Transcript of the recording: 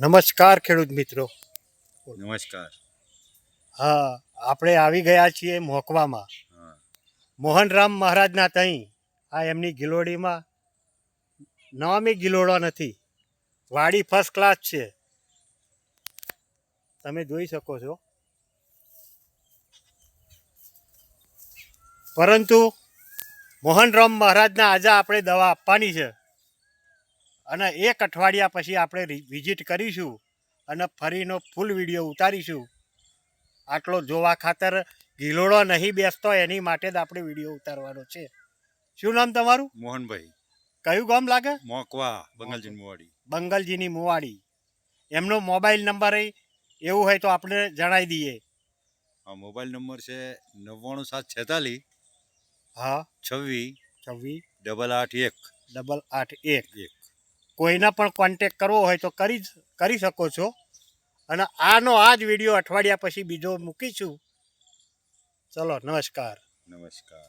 નમસ્કાર ખેડૂત મિત્રો. નમસ્કાર. હા આપણે આવી ગયા છીએ મોકવામાં. મોહનરામ મહારાજના તહીં. આ એમની ગિલોડીમાં નવામી ગિલોડો નથી. વાડી ફર્સ્ટ ક્લાસ છે. તમે જોઈ શકો છો. પરંતુ મોહનરામ મહારાજના આજે આપણે દવા આપવાની છે. અને એક અઠવાડિયા પછી આપણે વિઝિટ કરીશું અને ફરીનો ફૂલ વીડિયો ઉતારીશું. આટલો જોવા ખાતર ગિલોડો નહીં બેસતો એની માટે જ આપણે વીડિયો ઉતારવાનો છે. શું નામ તમારું? મોહનભાઈ. કયું ગામ લાગે? મોકવા બંગાલજી મુવાડી. બંગલજીની મુવાડી. એમનો મોબાઈલ નંબર એ એવું હોય તો આપણે જણાવી દઈએ. હા મોબાઈલ નંબર છે નવ્વાણું સાત છેતાલીસ હા. છવ્વીસ છવ્વીસ. ડબલ આઠ એક. ડબલ આઠ એક. એક. કોઈના પણ કોન્ટેક કરવો હોય તો કરી કરી શકો છો. અને આનો આ જ વીડિયો અઠવાડિયા પછી બીજો મૂકીશું. ચલો, નમસ્કાર. નમસ્કાર.